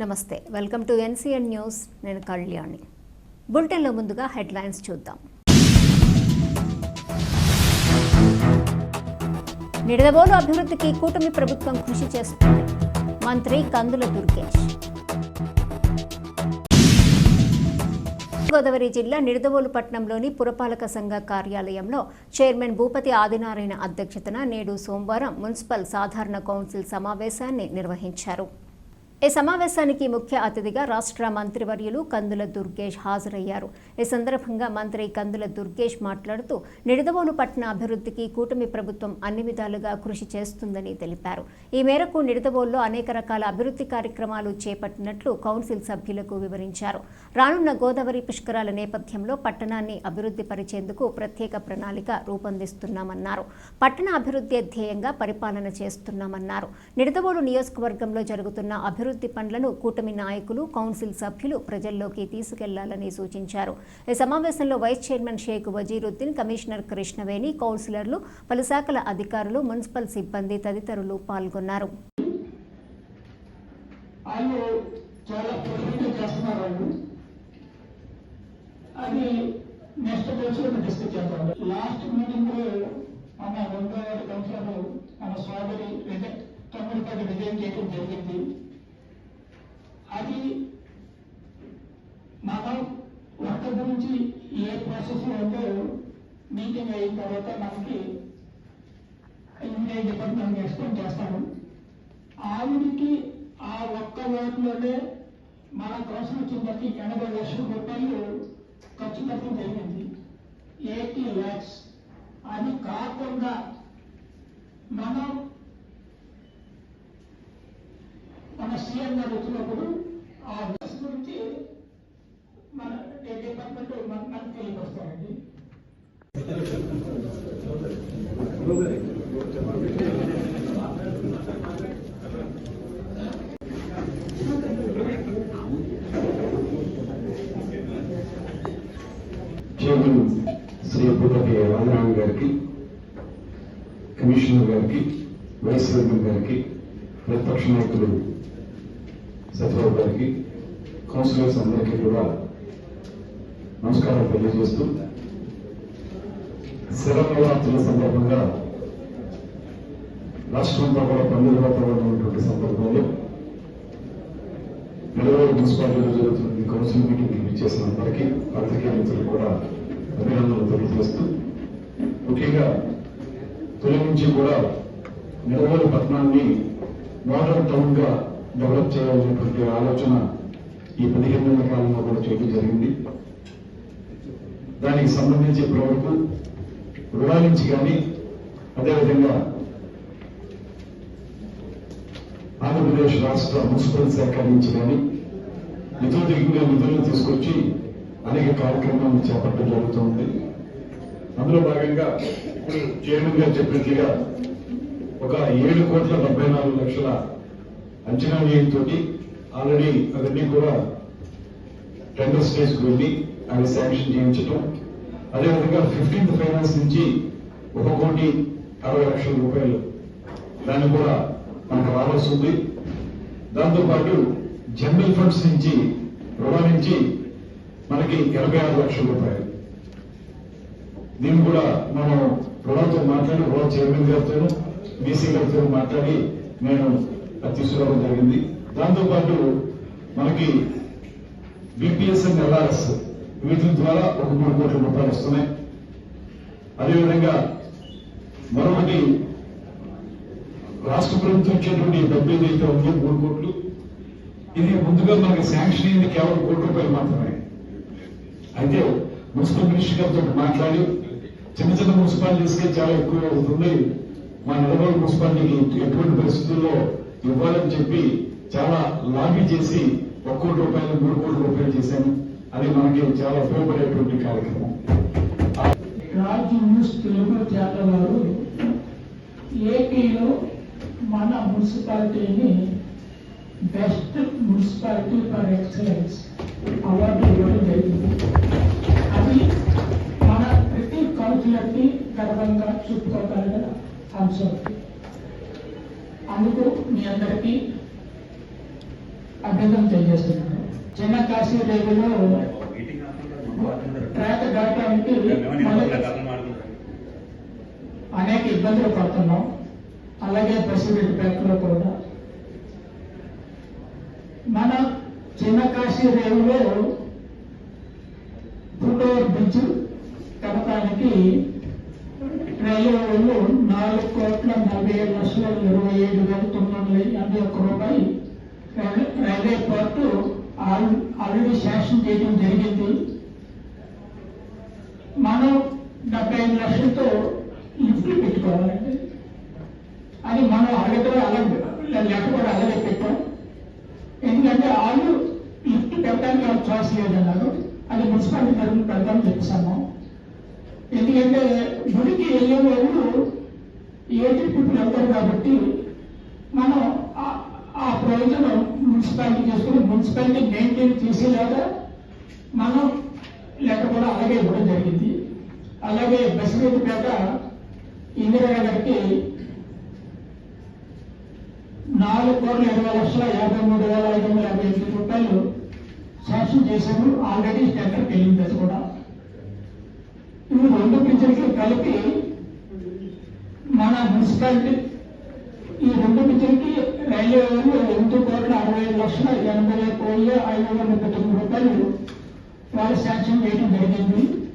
నమస్తే welcome to NCN news. నేను కళ్యాణి. బులెటిన్లో ముందుగా హెడ్లైన్స్ చూద్దాం. నిడదవోలు అభివృద్ధికి కూటమి ప్రభుత్వం కృషి చేస్తుంది. మంత్రి కందుల దుర్గేష్. గోదావరి జిల్లా నిడదవోలు పట్టణంలోని పురపాలక సంఘ కార్యాలయంలో చైర్మన్ భూపతి ఆదినారాయణ అధ్యక్షతన నేడు సోమవారం మున్సిపల్ సాధారణ కౌన్సిల్ సమావేశాన్ని నిర్వహించారు. ఈ సమావేశానికి ముఖ్య అతిథిగా రాష్ట్ర మంత్రివర్యులు కందుల దుర్గేష్ హాజరయ్యారు. ఈ సందర్భంగా మంత్రి కందుల దుర్గేష్ మాట్లాడుతూ నిడదవోలు పట్టణ అభివృద్ధికి కూటమి ప్రభుత్వం అన్ని విధాలుగా కృషి చేస్తుందని తెలిపారు. ఈ మేరకు నిడదవోలులో అనేక రకాల అభివృద్ధి కార్యక్రమాలు చేపట్టినట్లు కౌన్సిల్ సభ్యులకు వివరించారు. రానున్న గోదావరి పుష్కరాల నేపథ్యంలో పట్టణాన్ని అభివృద్ధి పరిచేందుకు ప్రత్యేక ప్రణాళిక రూపొందిస్తున్నామన్నారు. పట్టణ అభివృద్ధి ధ్యేయంగా పరిపాలన చేస్తున్నామన్నారు. నిడదవోలు నియోజకవర్గంలో జరుగుతున్న అభివృద్ధి అభివృద్ధి పనులను కూటమి నాయకులు కౌన్సిల్ సభ్యులు ప్రజల్లోకి తీసుకెళ్ళాలని సూచించారు. ఈ సమావేశంలో vice chairman Sheikh Vaziruddin commissioner Krishnaveni కౌన్సిలర్లు పలు శాఖల అధికారులు మున్సిపల్ సిబ్బంది తదితరులు పాల్గొన్నారు. అది నెక్స్ట్ వచ్చి డిస్కస్ చేద్దాం లాస్ట్ మీటింగ్లో మన రెండో వారి కౌన్సిలర్ మన సోదరి రిజెక్ట్ తొమ్మిది విజయం చేయడం జరిగింది. అది మనం వర్క్ గురించి ఏ ప్రాసెస్ ఉందో మీటింగ్ అయిన తర్వాత మనకి ఇండియా డిపార్ట్మెంట్ ఎక్స్ప్లెయిన్ చేస్తాము ఆవిడికి ఆ ఒక్క వాటిలోనే మన కోసం వచ్చిన ప్రతి ఎనభై లక్షల రూపాయలు ఖర్చు పెట్టడం జరిగింది. ఎయిటీ ల్యాక్స్. అది కాకుండా మనం మన గారు వచ్చినప్పుడు ఆ బస్ గురించి మన డిపార్ట్మెంట్ మనకు తెలియపరుస్తారండి శ్రీ భూపతి రాజరామన్ గారికి కమిషనర్ గారికి వైస్ చైర్మన్ గారికి ప్రతిపక్ష నాయకులు సత్యబాబు గారికి కౌన్సిలర్స్ అందరికీ కూడా నమస్కారం తెలియజేస్తూ శరణ సందర్భంగా రాష్ట్రంలో కూడా పండుగ వాతావరణం ఉన్నటువంటి సందర్భంలో నెలవారు మున్సిపాలిటీలో జరుగుతున్న కౌన్సిల్ మీటింగ్ ఇచ్చేసిన అందరికీ పత్రికా మిత్రులు కూడా అభినందనలు తెలియజేస్తూ ముఖ్యంగా తొలి నుంచి కూడా నెలవారు పట్టణాన్ని మోడల్ టౌన్గా డెవలప్ చేయాలనేటువంటి ఆలోచన ఈ పదిహేను నెలల కాలంలో కూడా చేయడం జరిగింది. దానికి సంబంధించి ఇప్పటివరకు రుణాల నుంచి కానీ అదేవిధంగా ఆంధ్రప్రదేశ్ రాష్ట్ర మున్సిపల్ శాఖ నుంచి కానీ నిధులు దిగుగా నిధులను తీసుకొచ్చి అనేక కార్యక్రమాలను చేపట్టడం జరుగుతుంది. అందులో భాగంగా ఇప్పుడు చైర్మన్ గారు చెప్పినట్లుగా ఒక ఏడు కోట్ల డెబ్బై నాలుగు లక్షల అంచనా వ్యయంతో ఆల్రెడీ అవన్నీ కూడా టెండర్ స్టేజ్కి వెళ్ళి అవి శాంక్షన్ చేయించడం అదేవిధంగా ఫిఫ్టీన్త్ ఫైనాన్స్ నుంచి ఒక కోటి అరవై లక్షల రూపాయలు దాన్ని కూడా మనకు రావాల్సింది. దాంతోపాటు జనరల్ ఫండ్స్ నుంచి రుణం నుంచి మనకి ఎనభై ఆరు లక్షల రూపాయలు. దీన్ని కూడా మనం రుణంతో మాట్లాడి రుణ చైర్మన్ గారితో బీసీ గారితో మాట్లాడి నేను తీసుకురావడం జరిగింది. దాంతోపాటు మనకి బిపిఎస్ఎన్ అండ్ ఎల్ఆర్ఎస్ వీటి ద్వారా ఒక మూడు కోట్ల రూపాయలు వస్తున్నాయి. అదేవిధంగా మరొకటి రాష్ట్ర ప్రభుత్వం ఇచ్చేటువంటి డబ్బు ఏదైతే ఉందో మూడు కోట్లు ఇది ముందుగా మనకి శాంక్షన్ అయింది కేవలం కోటి రూపాయలు మాత్రమే. అయితే మున్సిపల్ మినిస్టర్ గారితో మాట్లాడి చిన్న చిన్న మున్సిపాలిటీస్కే చాలా ఎక్కువ అవుతుంది మా నెలవారు మున్సిపాలిటీకి ఎటువంటి పరిస్థితుల్లో ఇవ్వాలని చెప్పి చాలా లాబీ చేసి ఒక కోటి రూపాయలు మూడు కోట్ల రూపాయలు చేశాను. అది మనకి చాలా ఉపయోగపడేటువంటి కార్యక్రమం. రాజు న్యూస్ తెలుగు ఛానల్ వారు ఏపీలో మన మున్సిపాలిటీని best municipality for excellence award ఇవ్వడం జరిగింది. అది మన ప్రతి కౌన్సిలర్కి గర్వంగా చెప్పుకోగలిగిన అంశం. అందుకు మీ అందరికీ అభ్యర్థన తెలియజేస్తున్నాను. చిన్న కాశీ రేవులో ట్రాక్ దాటానికి అనేక ఇబ్బందులు పడుతున్నాం. అలాగే బస్సు బ్యాంకులో కూడా. మన చిన్న కాశీ రేవులో ఫుట్ఓవర్ బ్రిడ్జ్ కడతానికి రైల్వే నాలుగు కోట్ల నలభై ఏడు లక్షల ఇరవై ఏడు వేల తొమ్మిది వందల ఎనభై ఒక్క రూపాయి రైల్వే పోర్టు ఆల్రెడీ శాంక్షన్ చేయడం జరిగింది. మనం డెబ్బై ఐదు లక్షలతో లిఫ్ట్ పెట్టుకోవాలండి. అది మనం అడగడం అలాగే లెక్క కూడా అలాగే పెట్టాం ఎందుకంటే వాళ్ళు లిఫ్ట్ పెట్టడానికి వాళ్ళు చాయిస్ లేదన్నారు. అది మున్సిపాలిటీ తరఫున పెడతామని చెప్పేసాము. ఎందుకంటే గుడికి వెళ్ళే వాళ్ళు ఏటీ పీపుల్ వెళ్తారు కాబట్టి మనం ఆ- ప్రయోజనం మున్సిపాలిటీ చేసుకుని మున్సిపాలిటీ మెయింటైన్ చేసేలాగా మనం లెక్క కూడా అలాగే ఇవ్వడం జరిగింది. అలాగే బసిరెడ్డిపేట ఇందిరాగారికి నాలుగు కోట్ల ఇరవై లక్షల యాభై మూడు వేల ఐదు వందల యాభై ఎనిమిది రూపాయలు శాంక్షన్ చేశారు. ఆల్రెడీ టెండర్కి వెళ్ళింది అది కూడా. ఇవి రెండు పిక్చర్కి కలిపి మన మున్సిపాలిటీ ఈ రెండు పిక్చర్కి రైల్వే వాళ్ళు ఎంతో కోట్ల అరవై ఐదు లక్షల ఎనభై పోయి ఐదు వందల ముప్పై తొమ్మిది రూపాయలు వాళ్ళు శాంక్షన్ చేయడం జరిగింది.